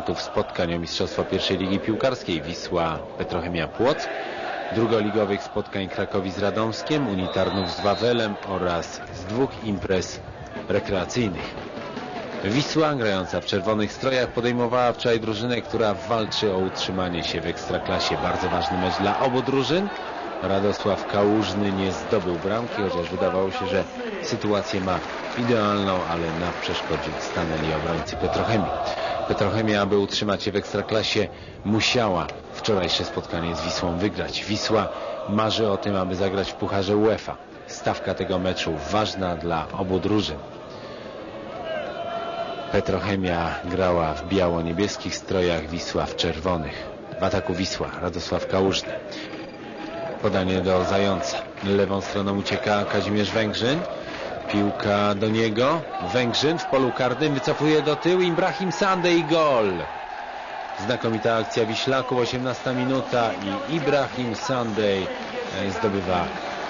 konkurentów spotkań o Mistrzostwo pierwszej Ligi Piłkarskiej Wisła Petrochemia Płock, drugoligowych spotkań Krakowi z Radomskiem, Unitarnów z Wawelem oraz z dwóch imprez rekreacyjnych. Wisła, grająca w czerwonych strojach, podejmowała wczoraj drużynę, która walczy o utrzymanie się w Ekstraklasie. Bardzo ważny mecz dla obu drużyn. Radosław Kałużny nie zdobył bramki, chociaż wydawało się, że sytuację ma idealną, ale na przeszkodzie stanęli obrońcy Petrochemii. Petrochemia, aby utrzymać się w Ekstraklasie, musiała wczorajsze spotkanie z Wisłą wygrać. Wisła marzy o tym, aby zagrać w Pucharze UEFA. Stawka tego meczu ważna dla obu drużyn. Petrochemia grała w biało-niebieskich strojach, Wisła w czerwonych. W ataku Wisła, Radosław Kałużny. Podanie do Zająca. Lewą stroną ucieka Kazimierz Węgrzyn. Piłka do niego. Węgrzyn w polu karnym wycofuje do tyłu. Ibrahim Sande i gol. Znakomita akcja Wiślaków, 18 minuta i Ibrahim Sandej zdobywa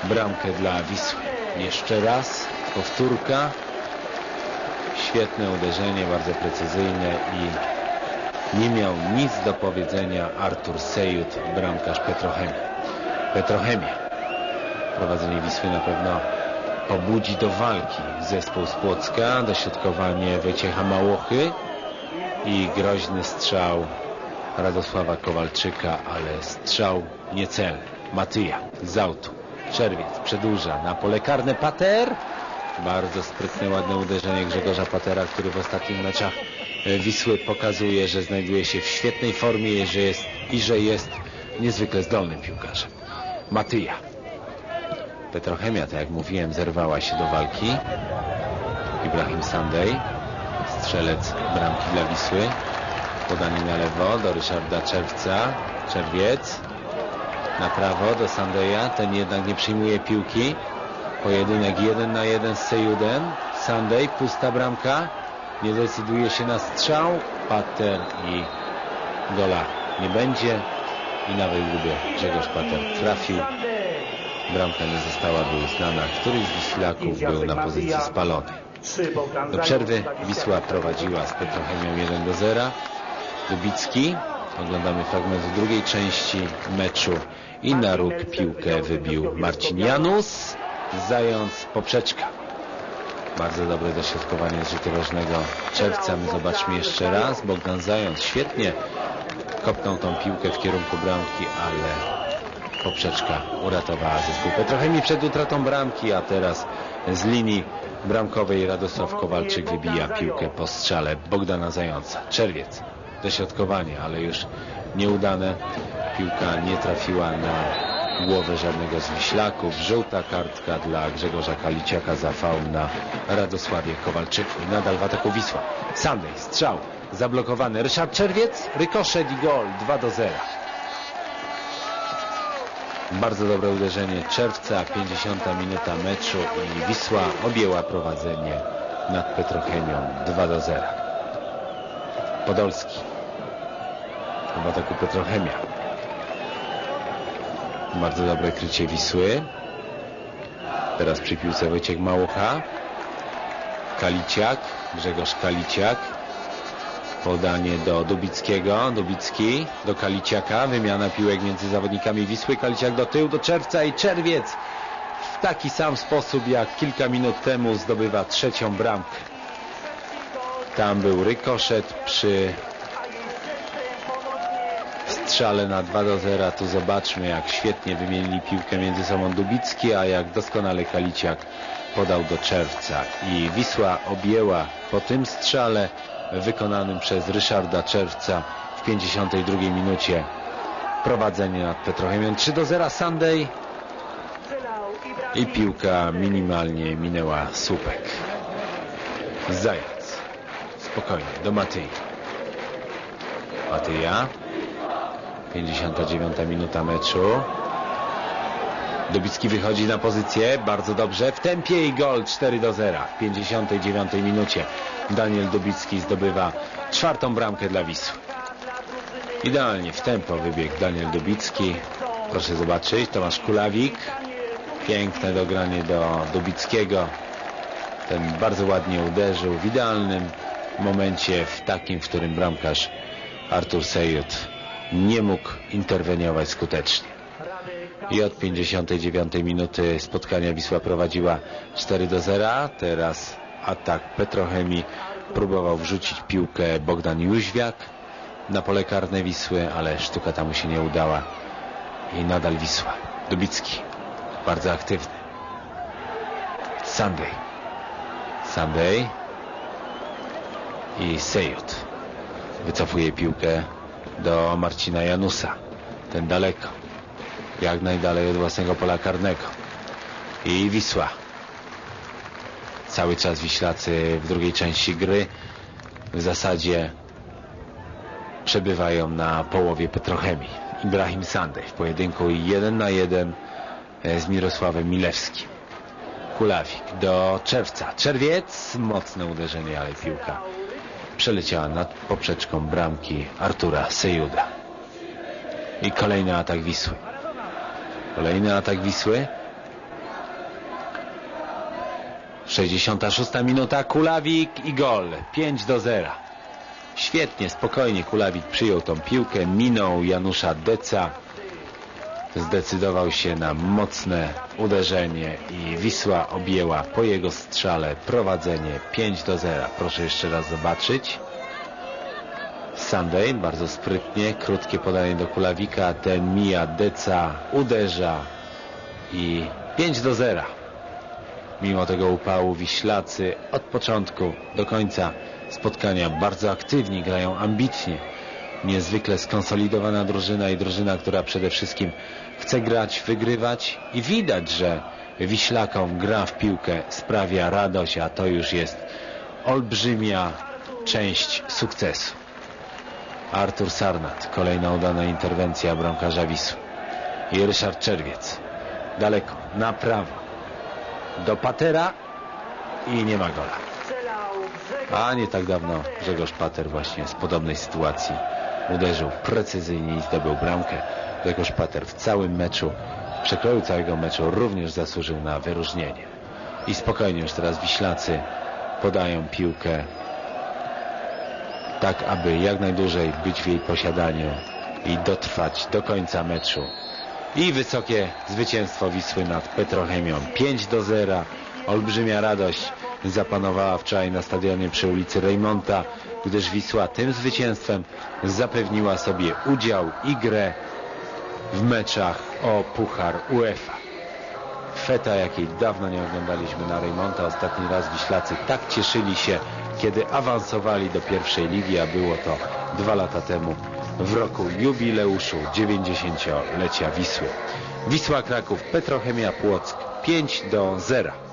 bramkę dla Wisły. Jeszcze raz powtórka. Świetne uderzenie, bardzo precyzyjne i nie miał nic do powiedzenia Artur Sejut, bramkarz Petrochemii. Petrochemia. Prowadzenie Wisły na pewno pobudzi do walki zespół z Płocka, dośrodkowanie Wojciecha Małochy i groźny strzał Radosława Kowalczyka, ale strzał niecelny. Matyja z autu. Czerwiec przedłuża na pole karne Pater. Bardzo sprytne, ładne uderzenie Grzegorza Patera, który w ostatnich meczach Wisły pokazuje, że znajduje się w świetnej formie że jest, i że jest niezwykle zdolnym piłkarzem. Matyja. Petrochemia, tak jak mówiłem, zerwała się do walki. Ibrahim Sandej, strzelec bramki dla Wisły. Podanie na lewo do Ryszarda Czerwca. Czerwiec. Na prawo do Sandeja. Ten jednak nie przyjmuje piłki. Pojedynek jeden na jeden z Sejudem. Sandej, pusta bramka. Nie decyduje się na strzał. Pater i gola nie będzie. I nawet gdyby Grzegorz Pater trafił, bramka nie została by uznana. Któryś z Wiślaków był na pozycji spalonej. Do przerwy Wisła prowadziła z Petrochemią 1 do 0. Dubicki. Oglądamy fragment drugiej części meczu i na róg piłkę wybił Marcin Janus. Zając poprzeczka. Bardzo dobre dośrodkowanie z rzutu rożnego czerwca. My zobaczmy jeszcze raz. Bogdan Zając świetnie kopnął tą piłkę w kierunku bramki, ale poprzeczka uratowała zespół Petrochemii przed utratą bramki, a teraz z linii bramkowej Radosław Kowalczyk wybija piłkę po strzale Bogdana Zająca. Czerwiec, dośrodkowanie, ale już nieudane. Piłka nie trafiła na głowę żadnego z Wiślaków. Żółta kartka dla Grzegorza Kaliciaka za faul na Radosławie Kowalczyku. I nadal w ataku Wisła. Sandej, strzał, zablokowany. Ryszard Czerwiec, rykoszet i gol 2 do 0. Bardzo dobre uderzenie Czerwca, 50 minuta meczu i Wisła objęła prowadzenie nad Petrochemią 2 do 0. Podolski w ataku Petrochemia. Bardzo dobre krycie Wisły. Teraz przy piłce Wojciech Małucha. Kaliciak, Grzegorz Kaliciak. Podanie do Dubickiego. Dubicki do Kaliciaka. Wymiana piłek między zawodnikami Wisły. Kaliciak do tyłu, do Czerwca i Czerwiec w taki sam sposób jak kilka minut temu zdobywa trzecią bramkę. Tam był rykoszet przy strzale na 2 do 0. Tu zobaczmy jak świetnie wymienili piłkę między sobą Dubicki, a jak doskonale Kaliciak podał do Czerwca. I Wisła objęła po tym strzale wykonanym przez Ryszarda Czerwca w 52 minucie prowadzenie nad Petrochemią. 3 do 0 Sunday. I piłka minimalnie minęła słupek. Zając. Spokojnie. Do Matyi Matyja 59 minuta meczu. Dubicki wychodzi na pozycję bardzo dobrze w tempie i gol 4 do 0 w 59 minucie. Daniel Dubicki zdobywa czwartą bramkę dla Wisły. Idealnie w tempo wybiegł Daniel Dubicki. Proszę zobaczyć Tomasz Kulawik. Piękne dogranie do Dubickiego. Ten bardzo ładnie uderzył w idealnym momencie w takim, w którym bramkarz Artur Sejut nie mógł interweniować skutecznie. I od 59 minuty spotkania Wisła prowadziła 4 do 0. Teraz atak Petrochemii próbował wrzucić piłkę Bogdan Jóźwiak na pole karne Wisły, ale sztuka ta mu się nie udała. I nadal Wisła. Dubicki. Bardzo aktywny. Sunday. Sunday. I Sejut. Wycofuje piłkę do Marcina Janusa. Ten daleko. Jak najdalej od własnego pola karnego. I Wisła. Cały czas Wiślacy w drugiej części gry w zasadzie przebywają na połowie Petrochemii. Ibrahim Sandej w pojedynku 1 na 1 z Mirosławem Milewskim. Kulawik do Czerwca. Czerwiec, mocne uderzenie, ale piłka przeleciała nad poprzeczką bramki Artura Sejuda. I kolejny atak Wisły. Kolejny atak Wisły. 66 minuta, Kulawik i gol. 5 do 0. Świetnie, spokojnie Kulawik przyjął tą piłkę, minął Janusza Deca. Zdecydował się na mocne uderzenie i Wisła objęła po jego strzale prowadzenie 5 do 0. Proszę jeszcze raz zobaczyć. Sunday bardzo sprytnie, krótkie podanie do Kulawika, ten mija Deca, uderza i 5 do 0. Mimo tego upału Wiślacy od początku do końca spotkania bardzo aktywni, grają ambitnie. Niezwykle skonsolidowana drużyna i drużyna, która przede wszystkim chce grać, wygrywać i widać, że Wiślakom gra w piłkę sprawia radość, a to już jest olbrzymia część sukcesu. Artur Sarnat, kolejna udana interwencja bramkarza Wisły. I Ryszard Czerwiec. Daleko, na prawo. Do Patera i nie ma gola. A nie tak dawno Grzegorz Pater właśnie z podobnej sytuacji uderzył precyzyjnie i zdobył bramkę. Grzegorz Pater w całym meczu, w przekroju całego meczu również zasłużył na wyróżnienie. I spokojnie już teraz Wiślacy podają piłkę tak, aby jak najdłużej być w jej posiadaniu i dotrwać do końca meczu. I wysokie zwycięstwo Wisły nad Petrochemią 5 do 0. Olbrzymia radość zapanowała wczoraj na stadionie przy ulicy Reymonta, gdyż Wisła tym zwycięstwem zapewniła sobie udział i grę w meczach o Puchar UEFA. Feta, jakiej dawno nie oglądaliśmy na Reymonta. Ostatni raz Wiślacy tak cieszyli się, kiedy awansowali do pierwszej ligi, a było to dwa lata temu w roku jubileuszu 90-lecia Wisły. Wisła Kraków, Petrochemia Płock 5 do 0.